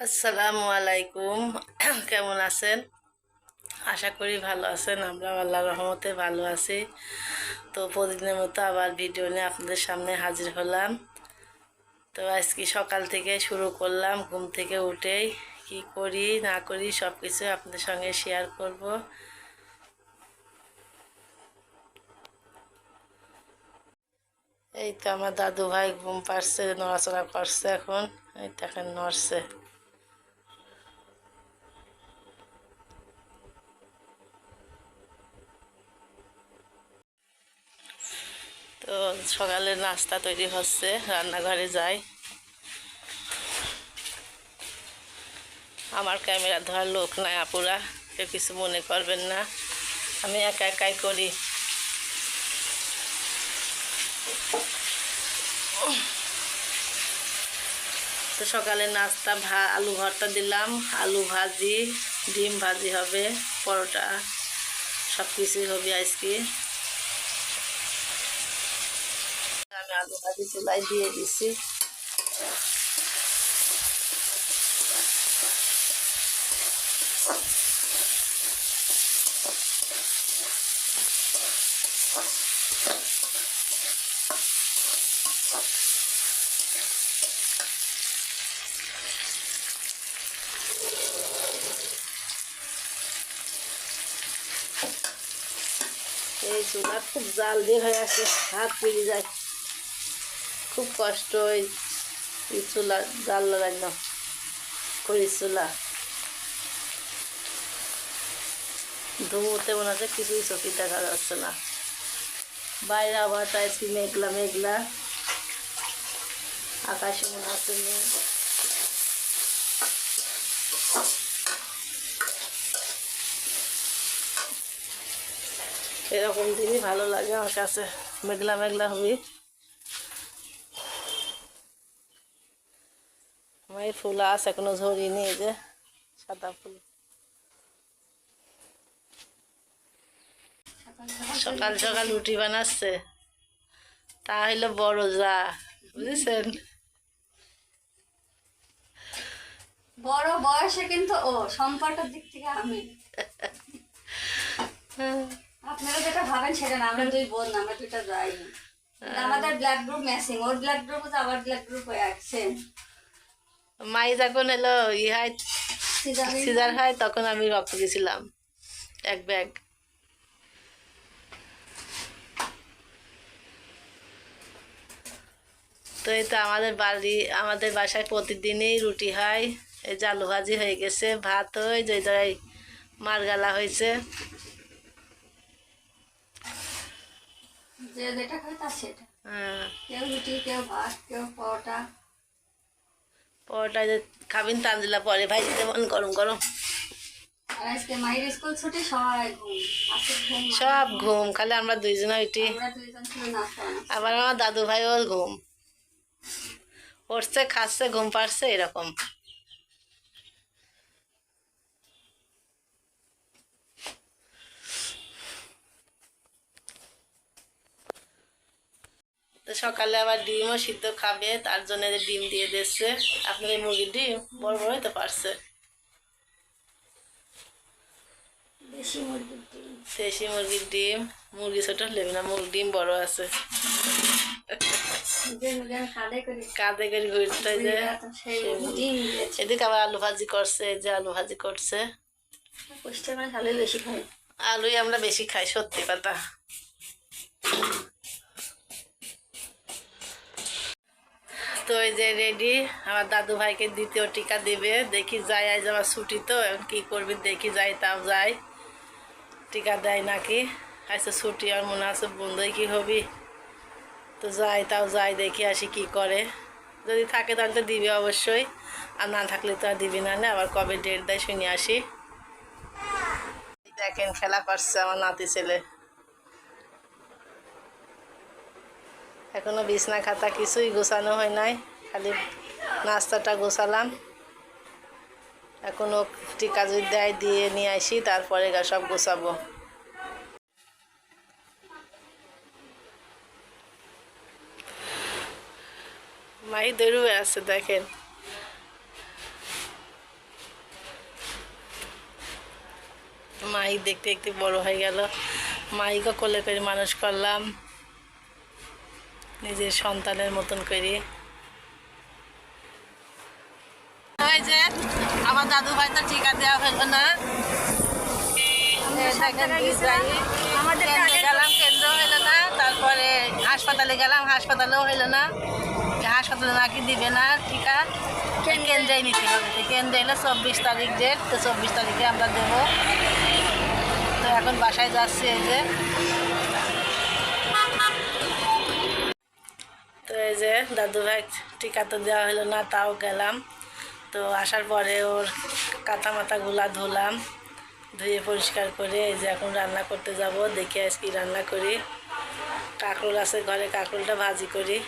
আসসালামু আলাইকুম। কেমন আছেন? আশা করি ভালো আছেন। আমরা আল্লাহ রহমতে ভালো আছি। তো প্রতিদিনের মতো আবার ভিডিও নিয়ে আপনাদের সামনে হাজির হলাম। তো আজকে সকাল থেকে শুরু করলাম, ঘুম থেকে উঠেই কি করি, না করি সব কিছু আপনাদের সঙ্গে শেয়ার করব। এই তো আমার দাদু ভাই ঘুম পারছে নড়াচড়া করছে এখন। এই দেখেন, নড়ছে। সকালে নাস্তা তৈরি হচ্ছে, রান্নাঘরে যাই। আমার ক্যামেরা ধরার লোক নাই আপুরা, কেউ কিছু মনে করবেন না। আমি একা একাই করি। তো সকালে নাস্তা, ভা, আলু ভর্তা দিলাম। আলু ভাজি, ডিম ভাজি হবে, পরোটা সব কিছুই হবে আজকে। আমি আলু ভাজি চুলাই দিয়ে দিছি এই চুলা খুব জাল দিয়ে হয়ে আসে হাত পেরিয়ে যায় খুব কষ্ট ওই চুলা জাল লাগানো করি চুলা। ধুমোতে মনে হচ্ছে কিছুই চোখে দেখা যাচ্ছে না। বাইরে আবার টাইছি মেঘলা মেঘলা। আকাশে মনে হচ্ছে মেঘ। এরকম দিনই ভালো লাগে আমার কাছে, মেঘলা মেঘলা হবি এই ফুল আছে, এখনও ঝরিনি এই যে, সাদা ফুল। সকাল সকাল রুটি বানাচ্ছে। তা হইল বড় যা, বুঝেছেন? বড় বয়সে কিন্তু, ও, সম্পর্কের দিক থেকে আমি। আপনারা যেটা ভাবেন সেটা না, আমরা দুই বোন, আমরা দুইটা যাই। আমাদের ব্লাড গ্রুপ ম্যাচিং ওর ব্লাড গ্রুপ আবার ব্লাড গ্রুপ হয়ে আসছে। মাই যখন এলো ই হয় সিজার হয় তখন আমি রক্ত দিয়েছিলাম এক ব্যাগ। তো এই তো আমাদের বাড়ি আমাদের বাসায় প্রতিদিনই রুটি হয় এই যে আলু ভাজি হয়ে গেছে ভাত ওই যে জায়গায় মারগালা হয়েছে। হ্যাঁ। কেউ রুটি কেউ ভাত কেউ পরোটা। পরোটা যে খাবেন তানজিলা পরে। ভাই যেমন গরম গরম। ঘুম। সব ঘুম খালি আমরা দুইজনে ছিল আবার আমার দাদু ভাইও ঘুম। উঠছে খাচ্ছে ঘুম পারছে এরকম। তো সকালে আবার ডিমও সিদ্ধ খাবে তার জন্য যে ডিম দিয়ে দিচ্ছে আপনার এই মুরগির ডিম বড় বড় হতে পারছে। দেশি মুরগির ডিম। দেশি মুরগির ডিম মুরগি ছোট নেবে না মুরগির ডিম বড় আছে। কাঁধে করে ঘুরতে যে এদিকে আবার আলু ভাজি করছে এই যে আলু ভাজি করছে। আলুই আমরা বেশি খাই সত্যি কথা। তো এই যে রেডি আমার দাদু ভাইকে দ্বিতীয় টিকা দেবে। দেখি যাই, আজ আমার ছুটি তো, এখন কী করবি, দেখি যাই, তাও যাই। টিকা দেয় নাকি? আচ্ছা ছুটি আর মনে আছে, বন্ধই কি হবি? তো যাই, তাও যাই, দেখি আসি কি করে। যদি থাকে তাহলে তো দিবে অবশ্যই, আর না থাকলে তো আর দিবি না না? আবার কবে ডেট দেয় শুনে আসি। দেখেন, খেলা করছে আমার নাতি ছেলে। এখনও বিছনা খাতা কিছুই গোছানো হয় নাই, খালি নাস্তাটা গোছালাম। এখনও টিকাজুর দেয় দিয়ে নিয়ে আসি, তারপরে সব গোছাবো। মাই দরুয়ে আছে, দেখেন। মাই দেখতে দেখতে বড় হয়ে গেল। মাইকে কোলে করে মানুষ করলাম। নিজের সন্তানের মতন করে। যে আমার দাদু ভাই তো টিকা দেওয়া হলো না। গেলাম কেন্দ্র হইল না। তারপরে হাসপাতালে গেলাম হাসপাতালেও হইল না। হাসপাতালে নাকি দিবে না টিকা কেন্দ্রে। নিতে হবে। কেন্দ্রে এলে চব্বিশ তারিখ ডেট তো চব্বিশ তারিখে আমরা দেবো। তো এখন বাসায় যাচ্ছি এই যে তো এই যে দাদু ভাই টিকা তো দেওয়া হলো না, তাও গেলাম। তো আসার পরে ওর কাঁথা মাথাগুলা ধুলাম, ধুয়ে পরিষ্কার করে এই যে এখন রান্না করতে যাব, দেখি আজ কি রান্না করি। কাঁকরোল আছে, ঘরে কাঁকরোলটা ভাজি করি।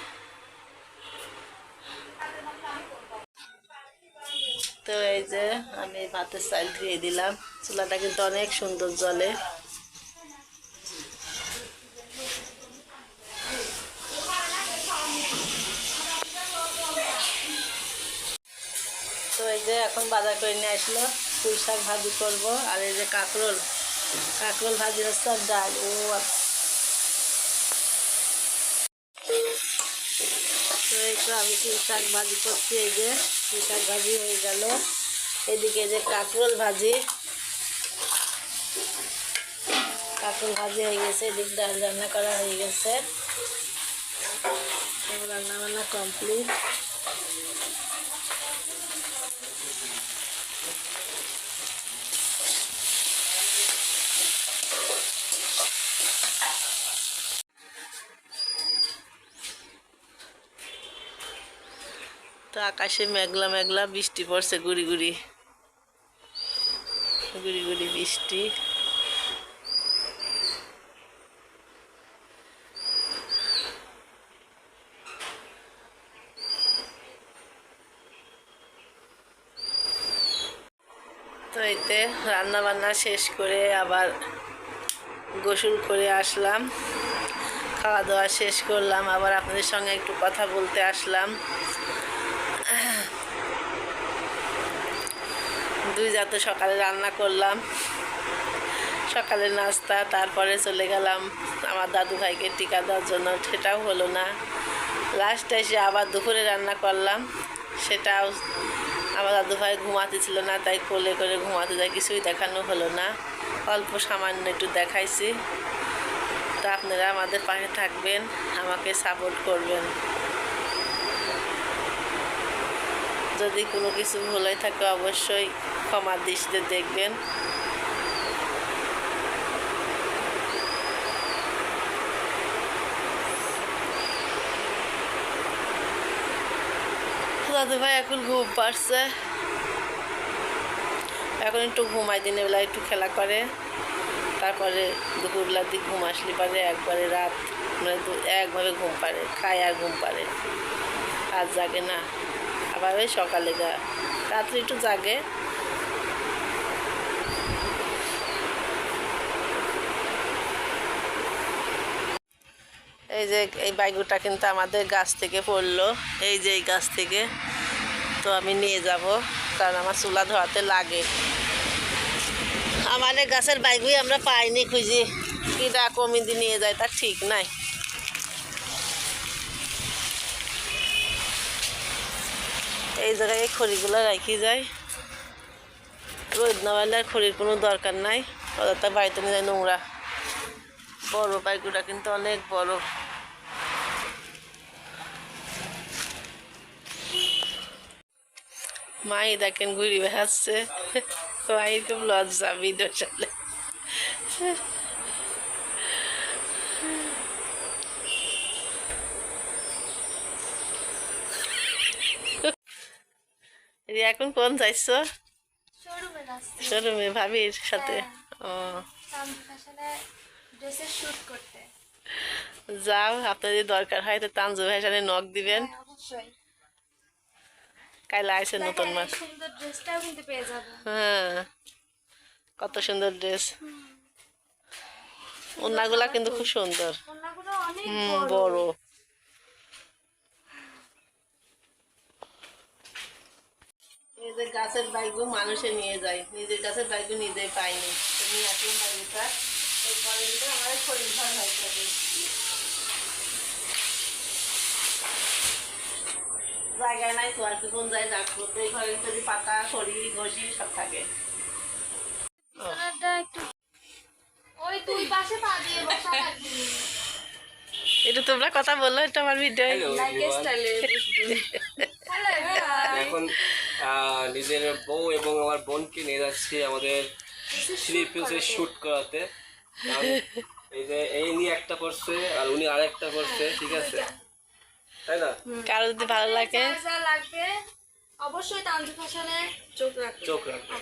তো এই যে আমি ভাতের চাল ধুয়ে দিলাম। চুলাটা কিন্তু অনেক সুন্দর জলে তো এই যে এখন বাজার করে নিয়ে আসলো, পুঁই শাক ভাজি করব, আর এই যে কাঁকরোল কাঁকরোল ভাজি হচ্ছে আর ডাল, ও আচ্ছা। এই তো আমি পুঁই শাক ভাজি করছি, এই যে পুঁই শাক ভাজি হয়ে গেল। এদিকে যে কাঁকরোল ভাজি কাঁকরোল ভাজি হয়ে গেছে, এদিক ডাল রান্না করা হয়ে গেছে। রান্না বান্না কমপ্লিট আকাশে মেঘলা মেঘলা বৃষ্টি পড়ছে, গুড়ি গুড়ি। গুড়ি গুড়ি বৃষ্টি। তো এতে রান্না বান্না শেষ করে আবার গোসল করে আসলাম। খাওয়া দাওয়া শেষ করলাম, আবার আপনাদের সঙ্গে একটু কথা বলতে আসলাম। দুই জাতে সকালে রান্না করলাম, সকালে নাস্তা, তারপরে চলে গেলাম আমার দাদু ভাইকে টিকা দেওয়ার জন্য। সেটাও হলো না। লাস্টে এসে আবার দুপুরে রান্না করলাম। সেটাও আমার দাদু ভাই ঘুমাতে ছিল না, তাই কোলে করে ঘুমাতে যায়, কিছুই দেখানো হলো না। অল্প সামান্য একটু দেখাইছি। তা আপনারা আমাদের পাশে থাকবেন, আমাকে সাপোর্ট করবেন। যদি কোনো কিছু ভুল থাকে অবশ্যই ক্ষমার দৃষ্টিতে দেখবেন। দাদু ভাই এখন ঘুম পারছে এখন একটু ঘুমাই, দিনের বেলা একটু খেলা করে। তারপরে দুপুরবেলার দিক ঘুম আসলে পারে, একবারে রাত মানে একভাবে ঘুম পারে খায় আর ঘুম পারে আর জাগে না। আবার ওই সকালে গা রাত্রে একটু জাগে। এই যে এই বাইগুটা কিন্তু আমাদের গাছ থেকে পড়ল। এই যে এই গাছ থেকে। তো আমি নিয়ে যাব, কারণ আমার চুলা ধোয়াতে লাগে। আমাদের গাছের বাইগুই আমরা পাইনি খুঁজি। কিটা কমিদি নিয়ে যায়, তার ঠিক নাই। এই জায়গায় এই খড়িগুলো রাখি যায়। রোদ না আর খড়ির কোনো দরকার নাই। অযথা বাড়িতে নিয়ে যায় নোংরা। বড় বাইগুটা কিন্তু অনেক বড়। মাই দেখেন ঘুরি বেড়াচ্ছে। মায়ের খুব লজ্জা ভিডিও চলে। এখন কোন যাইছো? শোরুমে ভাবির সাথে? ও। ফ্যাশনে ড্রেসের যাও আপনাদের দরকার হয় তো তানজু ভাইসানে নখ দিবেন। হ্যাঁ, অবশ্যই। কাইলে আইসে নতুন দেখেন, মাস। সুন্দর ড্রেসটাও কিন্তু পেয়ে যাব। হ্যাঁ কত সুন্দর ড্রেস ওনাগুলা কিন্তু খুব সুন্দর। হুম বড়। যে গাছের বাইকগুলো মানুষে নিয়ে যায়। নিজের গাছের বাইকগুলো নিজেই পাইনি তো নিয়ে আসলাম এই বাইকটা আমার শরীর ভালো হয়ে জায়গায় নাই তো আর কি কোন জায়গায় রাখব তো এই ঘরে যদি পাতা খড়ি ঘষি সব থাকে। ওই তুই পাশে পা দিয়ে বসা থাকবি এটা তোমরা কথা বলল এটা আমার ভিডিও এখন আহ, নিজের বউ এবং আমার বোনকে নিয়ে যাচ্ছি আমাদের থ্রি পিসের শুট করাতে। এই যে এই নিয়ে একটা পড়ছে আর উনি আরেকটা পড়ছে ঠিক আছে? কারও যদি ভালো লাগে লাগবে অবশ্যই তান্ত্রিক ফ্যাশনে চোখ রাখবে চোখ রাখো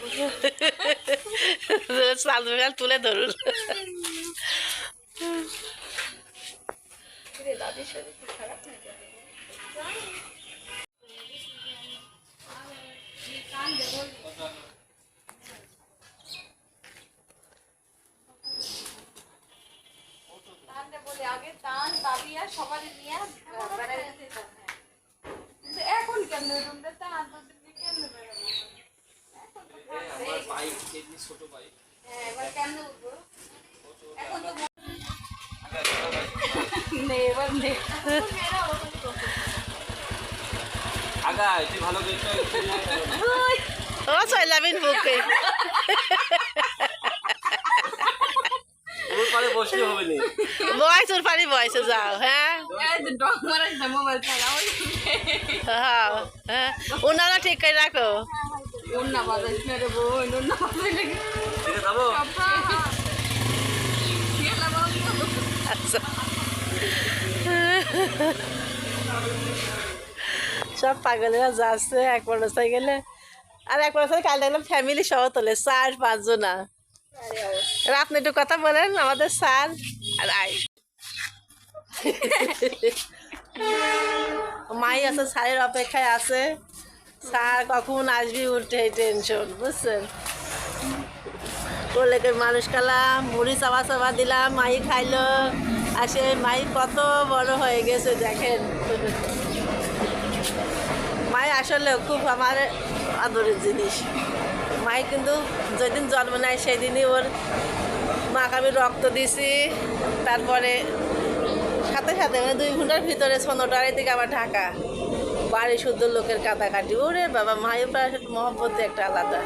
চাল বিড়াল তুলে ধরুন তাহলে বলে আগে টান দাবি আর সবারই নিয়ে বেড়াতে যেতাম হ্যাঁ। কিন্তু এখন কেমনে রুমটা টান তোদের দিয়ে কেমনে বেড়াবো আমার বাইক এমনি ছোট বাইক হ্যাঁ এবার কেমনে উঠবো এখন তো আগা তুই ভালো করে ও চলাবিন বুকে। ওর পারে বসলে হবে না বয়সের পারি বয়সে যাও হ্যাঁ হ্যাঁ হ্যাঁ। ওনারা ঠিক করে রাখো। আচ্ছা। সব পাগলেরা যাচ্ছে এক মোটর সাইকেলে আর এক মোটর সাইকেল কাল দেখলাম ফ্যামিলি সহ তোলে চার পাঁচজনা আর। আপনি একটু কথা বলেন আমাদের স্যার আর আই। মাই আছে স্যারের অপেক্ষায় আছে। স্যার কখন আসবি উঠে টেনশন, বুঝছেন? কোলেকের মানুষ খালাম মুড়ি চাবা চাবা দিলাম, মাই খাইলো। আসে, মাই কত বড় হয়ে গেছে, দেখেন। মাই আসলে খুব আমার আদরের জিনিস। মাই কিন্তু যেদিন জন্ম নেয়, সেদিনই ওর মাকে আমি রক্ত দিছি। তারপরে সাথে সাথে মানে দুই ঘণ্টার ভিতরে সোনোটারি থেকে আবার ঢাকা। বাড়ি শুদ্ধ লোকের কাটাকাটি ওরে বাবা, মায়ের প্রায় মহব্বত একটা আলাদা।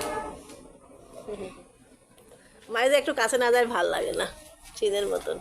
মায়েদের একটু কাছে না যায় ভালো লাগে না, চীনের মতন।